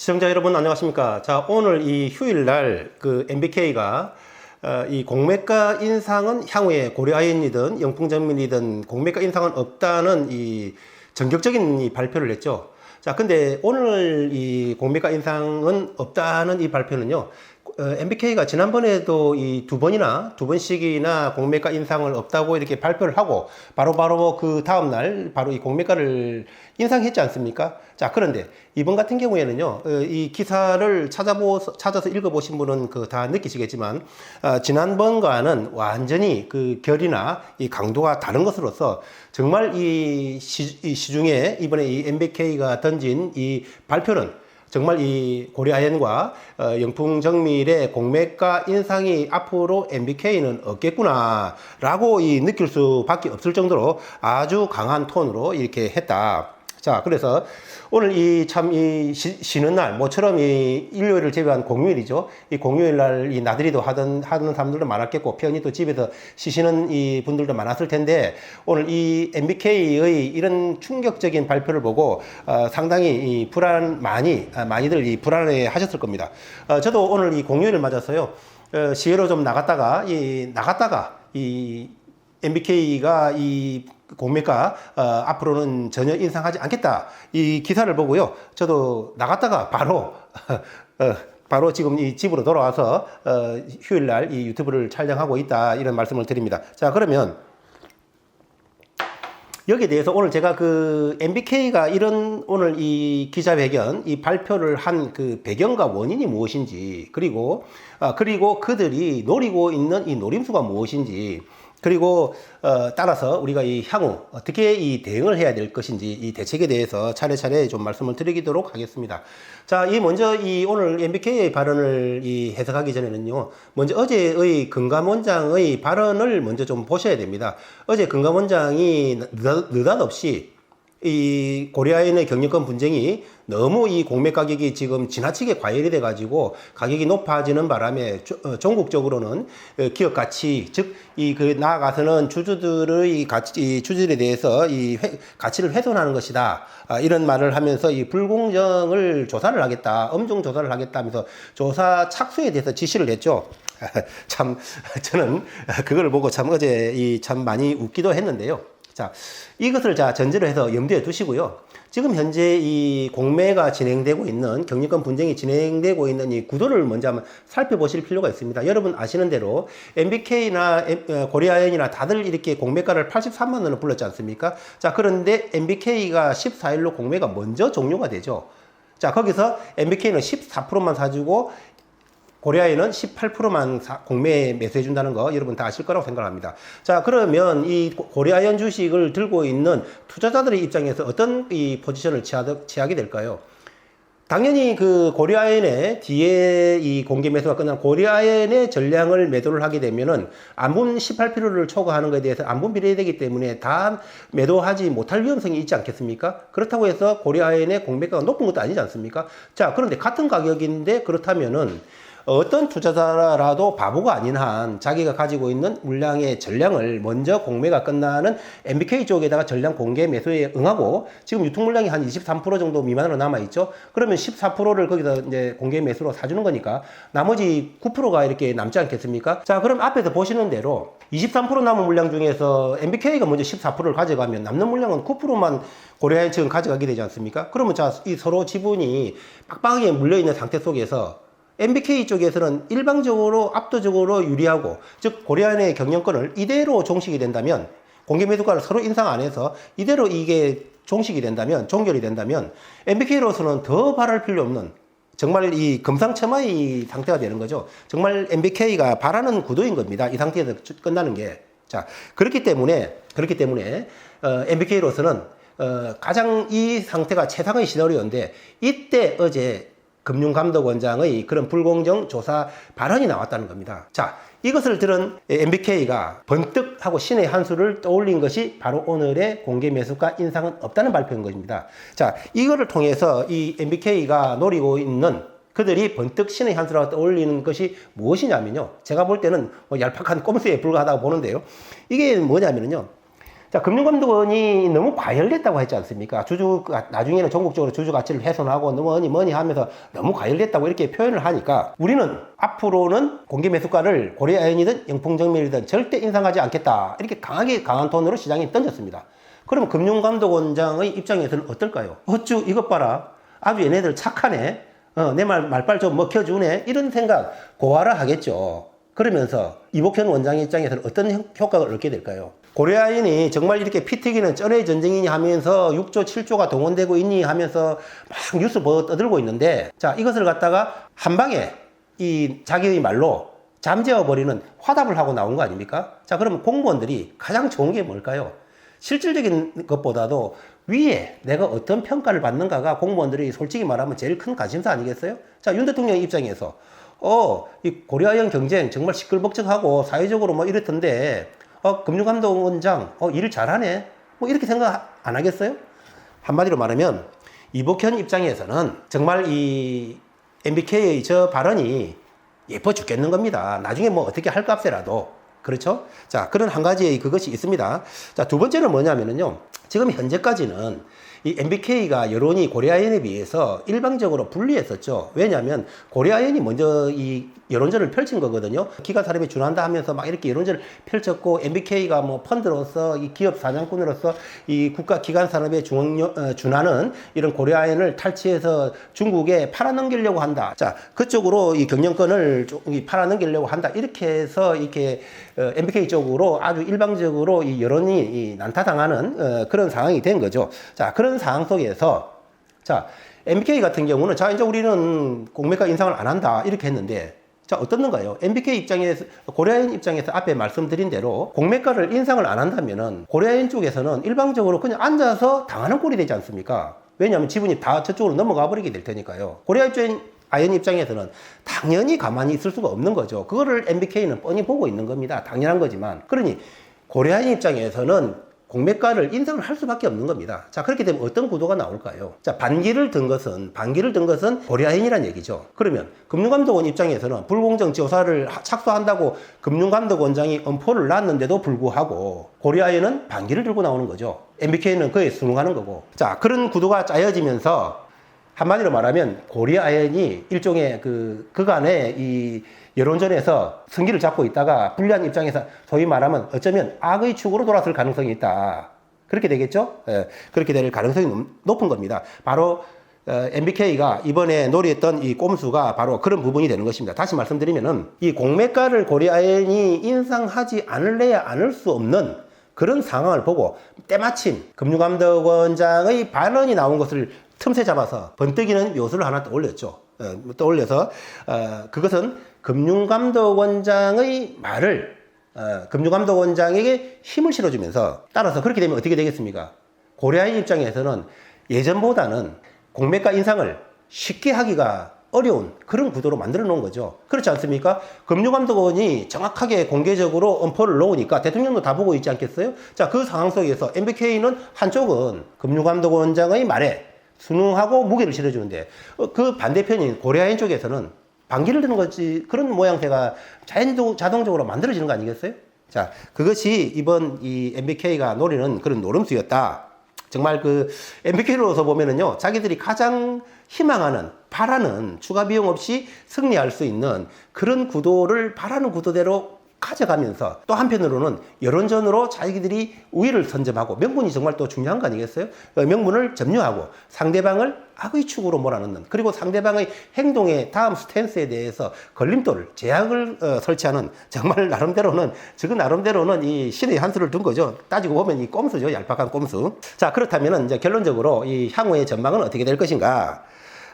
시청자 여러분 안녕하십니까? 자 오늘 이 휴일 날 그 MBK가 어, 이 공매가 인상은 향후에 고려아연이든 영풍전민이든 공매가 인상은 없다는 이 전격적인 이 발표를 했죠. 자 근데 오늘 이 공매가 인상은 없다는 이 발표는요. 어, MBK가 지난번에도 이 두 번이나 두 번씩이나 공매가 인상을 없다고 이렇게 발표를 하고 바로바로 그 다음 날 바로 이 공매가를 인상했지 않습니까? 자 그런데 이번 같은 경우에는요 어, 이 기사를 찾아보 찾아서 읽어보신 분은 그 다 느끼시겠지만 어, 지난번과는 완전히 그 결이나 이 강도가 다른 것으로서 정말 이, 시, 이 시중에 이번에 이 MBK가 던진 이 발표는 정말 이 고려아연과 어, 영풍정밀의 공매가 인상이 앞으로 MBK는 없겠구나라고 이 느낄 수밖에 없을 정도로 아주 강한 톤으로 이렇게 했다. 자, 그래서 오늘 이 참 이 쉬는 날, 모처럼 이 일요일을 제외한 공휴일이죠. 이 공휴일 날 이 나들이도 하던, 하는 사람들도 많았겠고, 편히 또 집에서 쉬시는 이 분들도 많았을 텐데, 오늘 이 MBK의 이런 충격적인 발표를 보고, 어, 상당히 이 불안, 많이, 아, 많이들 이 불안해 하셨을 겁니다. 어, 저도 오늘 이 공휴일을 맞아서요, 어, 시외로 좀 나갔다가, 이, 나갔다가, 이 MBK가 이 공매가 어, 앞으로는 전혀 인상하지 않겠다. 이 기사를 보고요. 저도 나갔다가 바로 어, 바로 지금 이 집으로 돌아와서 어, 휴일날 이 유튜브를 촬영하고 있다. 이런 말씀을 드립니다. 자 그러면 여기에 대해서 오늘 제가 그 MBK가 이런 오늘 이 기자회견 이 발표를 한 그 배경과 원인이 무엇인지 그리고 아 그리고 그들이 노리고 있는 이 노림수가 무엇인지 그리고 어, 따라서 우리가 이 향후 어떻게 이 대응을 해야 될 것인지 이 대책에 대해서 차례차례 좀 말씀을 드리도록 하겠습니다. 자, 이 먼저 이 오늘 MBK의 발언을 이 해석하기 전에는요, 먼저 어제의 금감 원장의 발언을 먼저 좀 보셔야 됩니다. 어제 금감 원장이 느닷, 느닷없이 이 고려아연의 경영권 분쟁이 너무 이 공매 가격이 지금 지나치게 과열이 돼 가지고 가격이 높아지는 바람에 조, 어, 전국적으로는 어, 기업 가치 즉 이 그 나아가서는 주주들의 가치 이 주주들에 대해서 이 회, 가치를 훼손하는 것이다 아, 이런 말을 하면서 이 불공정을 조사를 하겠다 엄중 조사를 하겠다 하면서 조사 착수에 대해서 지시를 했죠. 참 저는 그걸 보고 참 어제 이 참 많이 웃기도 했는데요. 자, 이것을 자 전제로 해서 염두에 두시고요. 지금 현재 이 공매가 진행되고 있는 경영권 분쟁이 진행되고 있는 이 구도를 먼저 한번 살펴보실 필요가 있습니다. 여러분 아시는 대로 MBK나 어, 고려아연이나 다들 이렇게 공매가를 83만 원을 불렀지 않습니까? 자, 그런데 MBK가 14일로 공매가 먼저 종료가 되죠. 자, 거기서 MBK는 14%만 사주고 고려아연은 18%만 공매에 매수해 준다는 거 여러분 다 아실 거라고 생각합니다. 자, 그러면 이 고려아연 주식을 들고 있는 투자자들의 입장에서 어떤 이 포지션을 취하게 될까요? 당연히 그 고려아연의 뒤에 이 공개 매수가 끝난 고려아연의 전량을 매도를 하게 되면은 안분 18%를 초과하는 것에 대해서 안분 비례되기 때문에 다 매도하지 못할 위험성이 있지 않겠습니까? 그렇다고 해서 고려아연의 공매가가 높은 것도 아니지 않습니까? 자, 그런데 같은 가격인데 그렇다면은 어떤 투자자라도 바보가 아닌 한 자기가 가지고 있는 물량의 전량을 먼저 공매가 끝나는 MBK 쪽에다가 전량 공개 매수에 응하고 지금 유통 물량이 한 23% 정도 미만으로 남아 있죠. 그러면 14%를 거기서 이제 공개 매수로 사주는 거니까 나머지 9%가 이렇게 남지 않겠습니까? 자, 그럼 앞에서 보시는 대로 23% 남은 물량 중에서 MBK가 먼저 14%를 가져가면 남는 물량은 9%만 고려해 지금 가져가게 되지 않습니까? 그러면 자, 이 서로 지분이 빡빡하게 물려 있는 상태 속에서 MBK 쪽에서는 일방적으로 압도적으로 유리하고 즉 고려안의 경영권을 이대로 종식이 된다면 공개 매수가를 서로 인상 안 해서 이대로 이게 종식이 된다면 종결이 된다면 MBK로서는 더 바랄 필요 없는 정말 이 금상첨화의 상태가 되는 거죠. 정말 MBK가 바라는 구도인 겁니다. 이 상태에서 끝나는 게. 자, 그렇기 때문에, 그렇기 때문에, 어, MBK로서는 어, 가장 이 상태가 최상의 시나리오인데, 이때 어제 금융감독원장의 그런 불공정 조사 발언이 나왔다는 겁니다. 자, 이것을 들은 MBK가 번뜩 하고 신의 한 수를 떠올린 것이 바로 오늘의 공개 매수가 인상은 없다는 발표인 것입니다. 자, 이거를 통해서 이 MBK가 노리고 있는 그들이 번뜩 신의 한 수라고 떠올리는 것이 무엇이냐면요. 제가 볼 때는 뭐 얄팍한 꼼수에 불과하다고 보는데요. 이게 뭐냐면요. 자, 금융감독원이 너무 과열됐다고 했지 않습니까? 주주, 나중에는 전국적으로 주주 가치를 훼손하고 뭐니 뭐니 하면서 너무 과열됐다고 이렇게 표현을 하니까 우리는 앞으로는 공개 매수가를 고려아연이든 영풍정밀이든 절대 인상하지 않겠다. 이렇게 강하게 강한 톤으로 시장에 던졌습니다. 그럼 금융감독원장의 입장에서는 어떨까요? 어쭈, 이것 봐라. 아주 얘네들 착하네. 어, 내 말, 말빨 좀 먹혀주네. 이런 생각 고하라 하겠죠. 그러면서 이복현 원장의 입장에서는 어떤 효- 효과를 얻게 될까요? 고려아연이 정말 이렇게 피 튀기는 쩐의 전쟁이니 하면서 6조, 7조가 동원되고 있니 하면서 막 뉴스 버 떠들고 있는데 자, 이것을 갖다가 한 방에 이 자기의 말로 잠재워 버리는 화답을 하고 나온 거 아닙니까? 자, 그러면 공무원들이 가장 좋은 게 뭘까요? 실질적인 것보다도 위에 내가 어떤 평가를 받는가가 공무원들이 솔직히 말하면 제일 큰 관심사 아니겠어요? 자, 윤 대통령 입장에서 어, 이 고려아연 경쟁 정말 시끌벅적하고 사회적으로 뭐 이렇던데 어, 금융감독원장 어, 일 잘하네. 뭐 이렇게 생각 안 하겠어요? 한마디로 말하면 이복현 입장에서는 정말 이 MBK의 저 발언이 예뻐 죽겠는 겁니다. 나중에 뭐 어떻게 할 값에라도. 그렇죠? 자, 그런 한 가지의 그것이 있습니다. 자, 두 번째는 뭐냐면은요. 지금 현재까지는 이 MBK가 여론이 고려아연에 비해서 일방적으로 불리했었죠. 왜냐하면 고려아연이 먼저 이 여론전을 펼친 거거든요. 기가 사람이 준한다 하면서 막 이렇게 여론전을 펼쳤고 MBK가 뭐 펀드로서 이 기업 사냥꾼으로서 이 국가 기관 산업에 중, 어, 준하는 이런 고려아연을 탈취해서 중국에 팔아넘기려고 한다. 자, 그쪽으로 이 경영권을 좀 팔아넘기려고 한다. 이렇게 해서 이렇게 어, MBK 쪽으로 아주 일방적으로 이 여론이 이 난타당하는 어, 그런 상황이 된 거죠. 자, 그런 상황 속에서 자, MBK 같은 경우는 자, 이제 우리는 공매가 인상을 안 한다. 이렇게 했는데 자, 어떻는가요? MBK 입장에서, 고려아연 입장에서 앞에 말씀드린 대로 공매가를 인상을 안 한다면은 고려아연 쪽에서는 일방적으로 그냥 앉아서 당하는 꼴이 되지 않습니까? 왜냐하면 지분이 다 저쪽으로 넘어가 버리게 될 테니까요. 고려아 입장, 아연 입장에서는 당연히 가만히 있을 수가 없는 거죠. 그거를 MBK는 뻔히 보고 있는 겁니다. 당연한 거지만. 그러니 고려아연 입장에서는 공매가를 인상을 할 수밖에 없는 겁니다. 자, 그렇게 되면 어떤 구도가 나올까요? 자, 반기를 든 것은, 반기를 든 것은 고려아연이란 얘기죠. 그러면 금융감독원 입장에서는 불공정 조사를 하- 착수한다고 금융감독원장이 엄포를 놨는데도 불구하고 고려아연은 반기를 들고 나오는 거죠. MBK는 그에 순응하는 거고. 자, 그런 구도가 짜여지면서 한마디로 말하면 고려아연이 일종의 그 그간의 이 여론전에서 승기를 잡고 있다가 불리한 입장에서 소위 말하면 어쩌면 악의 축으로 돌아설 가능성이 있다. 그렇게 되겠죠? 예, 그렇게 될 가능성이 높- 높은 겁니다. 바로 MBK가 이번에 노리했던 이 꼼수가 바로 그런 부분이 되는 것입니다. 다시 말씀드리면은 이 공매가를 고려아연이 인상하지 않을래야 않을 수 없는 그런 상황을 보고 때마침 금융감독원장의 발언이 나온 것을 틈새 잡아서 번뜩이는 요소를 하나 떠올렸죠. 어, 떠올려서 어, 그것은 금융감독원장의 말을 어, 금융감독원장에게 힘을 실어주면서 따라서 그렇게 되면 어떻게 되겠습니까? 고려아연 입장에서는 예전보다는 공매가 인상을 쉽게 하기가 어려운 그런 구도로 만들어 놓은 거죠. 그렇지 않습니까? 금융감독원이 정확하게 공개적으로 엄포를 놓으니까 대통령도 다 보고 있지 않겠어요? 자, 그 상황 속에서 MBK는 한쪽은 금융감독원장의 말에 순응하고 무게를 실어주는데 어, 그 반대편인 고려아연 쪽에서는 반기를 드는 거지 그런 모양새가 자연적 자동적으로 만들어지는 거 아니겠어요? 자, 그것이 이번 이 MBK가 노리는 그런 노름수였다. 정말 그 MBK로서 보면은요, 자기들이 가장 희망하는, 바라는 추가 비용 없이 승리할 수 있는 그런 구도를 바라는 구도대로 가져가면서 또 한편으로는 여론전으로 자기들이 우위를 선점하고 명분이 정말 또 중요한 거 아니겠어요? 어, 명분을 점유하고 상대방을 악의 축으로 몰아넣는 그리고 상대방의 행동의 다음 스탠스에 대해서 걸림돌을 제약을 어, 설치하는 정말 나름대로는 지금 나름대로는 이 신의 한 수를 둔 거죠. 따지고 보면 이 꼼수죠. 얄팍한 꼼수. 자 그렇다면은 이제 결론적으로 이 향후의 전망은 어떻게 될 것인가?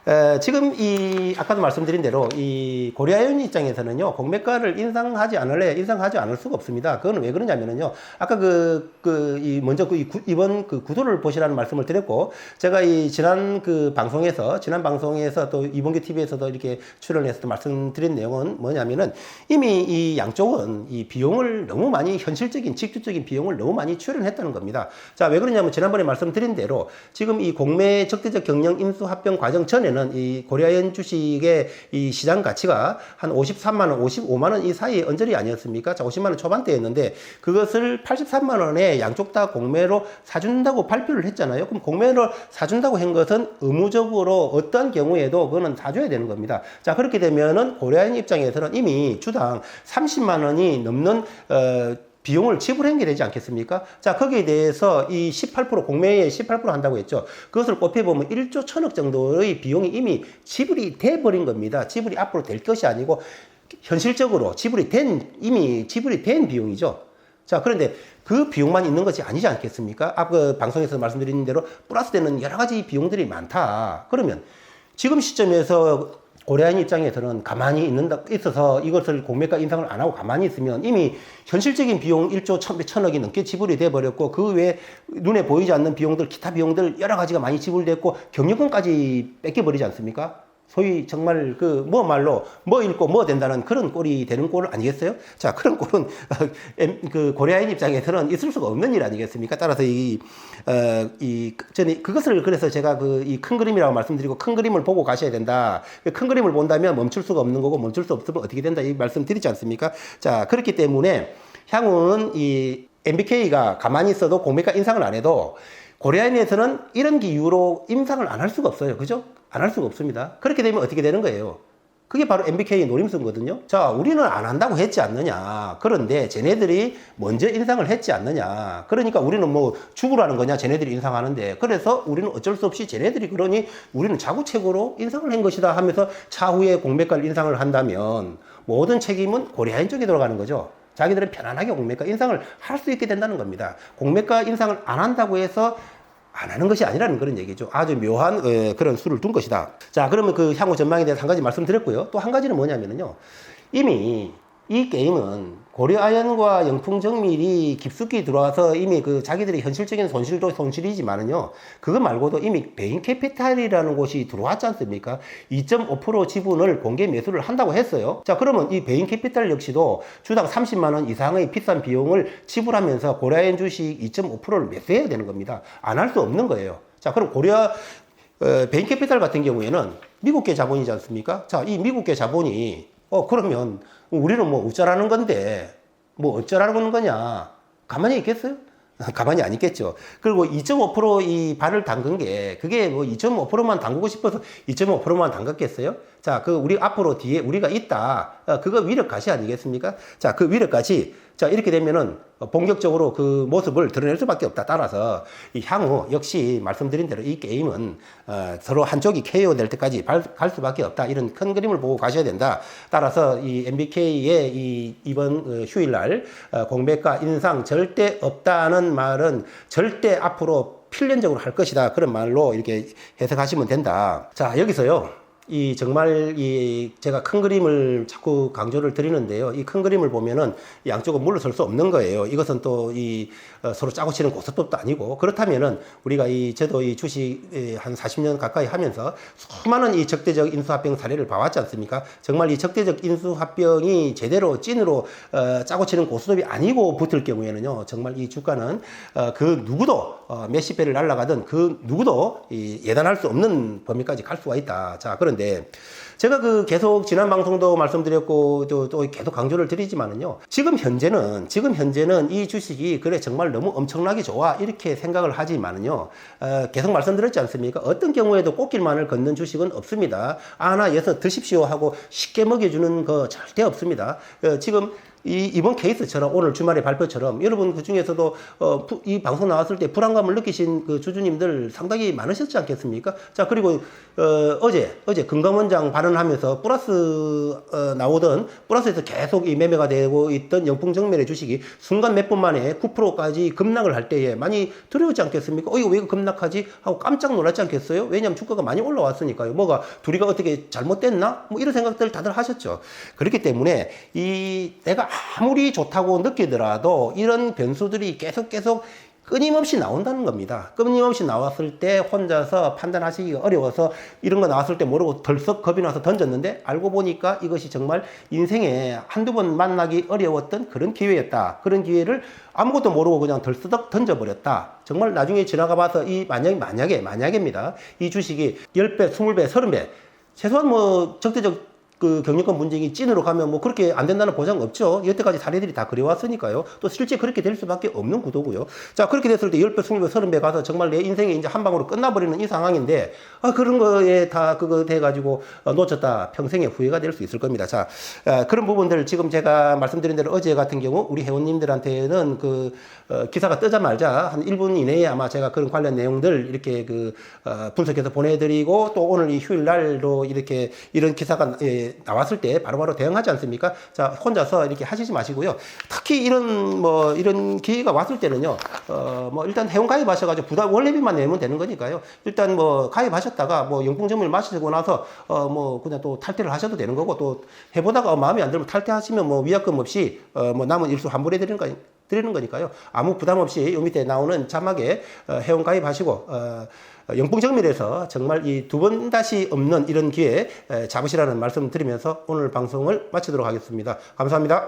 에, 지금 이 아까도 말씀드린 대로 이 고려아연 입장에서는요 공매가를 인상하지 않을래 인상하지 않을 수가 없습니다. 그거는 왜 그러냐면은요 아까 그 그 이 먼저 그 이번 그 구도를 보시라는 말씀을 드렸고 제가 이 지난 그 방송에서 지난 방송에서 또 이봉규 TV에서도 이렇게 출연해서 또 말씀드린 내용은 뭐냐면은 이미 이 양쪽은 이 비용을 너무 많이 현실적인 직접적인 비용을 너무 많이 출연했다는 겁니다. 자 왜 그러냐면 지난번에 말씀드린 대로 지금 이 공매 적대적 경영 인수 합병 과정 전에는 따지면은 이 고려아연 주식의 이 시장 가치가 한 53만 원, 55만 원 이 사이 언저리 아니었습니까? 자, 50만 원 초반대였는데 그것을 83만 원에 양쪽 다 공매로 사준다고 발표를 했잖아요. 그럼 공매로 사준다고 한 것은 의무적으로 어떤 경우에도 그거는 사줘야 되는 겁니다. 자, 그렇게 되면은 고려아연 입장에서는 이미 주당 30만 원이 넘는 어 비용을 지불한 게 되지 않겠습니까? 자, 거기에 대해서 이 18% 공매에 18% 한다고 했죠. 그것을 곱해보면 1조 천억 정도의 비용이 이미 지불이 돼 버린 겁니다. 지불이 앞으로 될 것이 아니고 현실적으로 지불이 된, 이미 지불이 된 비용이죠. 자, 그런데 그 비용만 있는 것이 아니지 않겠습니까? 앞 그 방송에서 말씀드린 대로 플러스 되는 여러 가지 비용들이 많다. 그러면 지금 시점에서 고려인 입장에서는 가만히 있는다, 있어서 이것을 공매가 인상을 안 하고 가만히 있으면 이미 현실적인 비용 1조 천, 천억이 넘게 지불이 돼 버렸고 그 외에 눈에 보이지 않는 비용들, 기타 비용들 여러 가지가 많이 지불됐고 경영권까지 뺏겨버리지 않습니까? 소위 정말 그 뭐 말로 뭐 읽고 뭐 된다는 그런 꼴이 되는 꼴 아니겠어요? 자 그런 꼴은 그 고려인 입장에서는 있을 수가 없는 일 아니겠습니까? 따라서 이이 저는 그것을 그래서 제가 그 이 큰 그림이라고 말씀드리고 큰 그림을 보고 가셔야 된다. 그큰 그림을 본다면 멈출 수가 없는 거고 멈출 수 없으면 어떻게 된다 이 말씀드리지 않습니까? 자 그렇기 때문에 향후는 이 MBK가 가만히 있어도 공매가 인상을 안 해도 고려인에서는 이런 기유로 인상을 안 할 수가 없어요. 그죠? 안 할 수가 없습니다. 그렇게 되면 어떻게 되는 거예요? 그게 바로 MBK 노림수거든요. 자, 우리는 안 한다고 했지 않느냐. 그런데 쟤네들이 먼저 인상을 했지 않느냐. 그러니까 우리는 뭐 죽으라는 거냐. 쟤네들이 인상하는데. 그래서 우리는 어쩔 수 없이 쟤네들이 그러니 우리는 자구책으로 인상을 한 것이다 하면서 차후에 공매가를 인상을 한다면 모든 책임은 고려인 쪽에 들어가는 거죠. 자기들은 편안하게 공매가 인상을 할 수 있게 된다는 겁니다. 공매가 인상을 안 한다고 해서 안 하는 것이 아니라는 그런 얘기죠. 아주 묘한 어, 그런 수를 둔 것이다. 자, 그러면 그 향후 전망에 대해서 한 가지 말씀드렸고요. 또 한 가지는 뭐냐면요. 이미 이 게임은 고려아연과 영풍정밀이 깊숙이 들어와서 이미 그 자기들의 현실적인 손실도 손실이지만은요. 그거 말고도 이미 베인 캐피탈이라는 곳이 들어왔지 않습니까? 2.5% 지분을 공개 매수를 한다고 했어요. 자, 그러면 이 베인 캐피탈 역시도 주당 30만 원 이상의 비싼 비용을 지불하면서 고려아연 주식 2.5%를 매수해야 되는 겁니다. 안 할 수 없는 거예요. 자, 그럼 고려 어, 베인 캐피탈 같은 경우에는 미국계 자본이지 않습니까? 자, 이 미국계 자본이 어 그러면 우리는 뭐 어쩌라는 건데 뭐 어쩌라는 거냐 가만히 있겠어요? 가만히 안 있겠죠. 그리고 2.5%이 발을 담근 게 그게 뭐 2.5%만 담그고 싶어서 2.5%만 담갔겠어요? 자, 그 우리 앞으로 뒤에 우리가 있다. 어, 그거 위력가시 아니겠습니까? 자, 그 위력가시. 자, 이렇게 되면은 본격적으로 그 모습을 드러낼 수밖에 없다. 따라서 이 향후 역시 말씀드린 대로 이 게임은 어, 서로 한쪽이 KO 될 때까지 발, 갈 수밖에 없다. 이런 큰 그림을 보고 가셔야 된다. 따라서 이 MBK의 이 이번 어, 휴일날 어, 공매가 인상 절대 없다는 말은 절대 앞으로 필연적으로 할 것이다. 그런 말로 이렇게 해석하시면 된다. 자, 여기서요. 이 정말 이 제가 큰 그림을 자꾸 강조를 드리는데요. 이 큰 그림을 보면은 양쪽은 물러설 수 없는 거예요. 이것은 또 이 서로 짜고 치는 고스톱도 아니고 그렇다면은 우리가 이 저도 이 주식 한 40년 가까이 하면서 수많은 이 적대적 인수합병 사례를 봐왔지 않습니까? 정말 이 적대적 인수합병이 제대로 찐으로 어, 짜고 치는 고스톱이 아니고 붙을 경우에는요. 정말 이 주가는 어, 그 누구도 어, 몇십 배를 날아가든 그 누구도 이 예단할 수 없는 범위까지 갈 수가 있다. 자, 그런 데 제가 그 계속 지난 방송도 말씀드렸고 또, 또 계속 강조를 드리지만은요. 지금 현재는 지금 현재는 이 주식이 그래 정말 너무 엄청나게 좋아 이렇게 생각을 하지만은요. 어, 계속 말씀드렸지 않습니까? 어떤 경우에도 꽃길만을 걷는 주식은 없습니다. 아나 예서 드십시오 하고 쉽게 먹여주는 거 절대 없습니다. 어, 지금 이, 이번 케이스처럼 오늘 주말에 발표처럼 여러분 그 중에서도 어, 부, 이 방송 나왔을 때 불안감을 느끼신 그 주주님들 상당히 많으셨지 않겠습니까? 자, 그리고 어, 어제, 어제 금감원장 발언하면서 플러스 어, 나오던 플러스에서 계속 이 매매가 되고 있던 영풍정면의 주식이 순간 몇 분 만에 9%까지 급락을 할 때에 많이 두려웠지 않겠습니까? 어, 이거 왜 급락하지? 하고 깜짝 놀랐지 않겠어요? 왜냐하면 주가가 많이 올라왔으니까요. 뭐가 둘이가 어떻게 잘못됐나? 뭐 이런 생각들 다들 하셨죠. 그렇기 때문에 이 내가 아무리 좋다고 느끼더라도 이런 변수들이 계속 계속 끊임없이 나온다는 겁니다. 끊임없이 나왔을 때 혼자서 판단하시기가 어려워서 이런 거 나왔을 때 모르고 덜썩 겁이 나서 던졌는데 알고 보니까 이것이 정말 인생에 한두 번 만나기 어려웠던 그런 기회였다. 그런 기회를 아무것도 모르고 그냥 덜썩 던져버렸다. 정말 나중에 지나가 봐서 이 만약에, 만약에, 만약입니다. 이 주식이 10배, 20배, 30배, 최소한 뭐 적대적 그 경영권 분쟁이 찐으로 가면 뭐 그렇게 안 된다는 보장 없죠. 여태까지 사례들이 다 그래왔으니까요. 또 실제 그렇게 될 수밖에 없는 구도고요. 자, 그렇게 됐을 때 10배, 20배, 30배 가서 정말 내 인생에 이제 한 방으로 끝나버리는 이 상황인데, 아, 그런 거에 다 그거 돼가지고 어, 놓쳤다. 평생의 후회가 될 수 있을 겁니다. 자, 어, 그런 부분들 지금 제가 말씀드린 대로 어제 같은 경우 우리 회원님들한테는 그 어, 기사가 뜨자마자 한 1분 이내에 아마 제가 그런 관련 내용들 이렇게 그 어, 분석해서 보내드리고 또 오늘 이 휴일 날로 이렇게 이런 기사가 예, 나왔을 때 바로 바로 대응하지 않습니까? 자 혼자서 이렇게 하시지 마시고요. 특히 이런 뭐 이런 기회가 왔을 때는요. 어 뭐 일단 회원 가입하셔 가지고 부담 원래비만 내면 되는 거니까요. 일단 뭐 가입하셨다가 뭐 영풍점을 마시고 나서 어 뭐 그냥 또 탈퇴를 하셔도 되는 거고 또 해보다가 어, 마음에 안 들면 탈퇴하시면 뭐 위약금 없이 어 뭐 남은 일수 환불해 드리는 거. 드리는 거니까요. 아무 부담 없이 요 밑에 나오는 자막에 어, 회원 가입하시고 어, 영풍정밀에서 정말 이 두 번 다시 없는 이런 기회 에, 잡으시라는 말씀 드리면서 오늘 방송을 마치도록 하겠습니다. 감사합니다.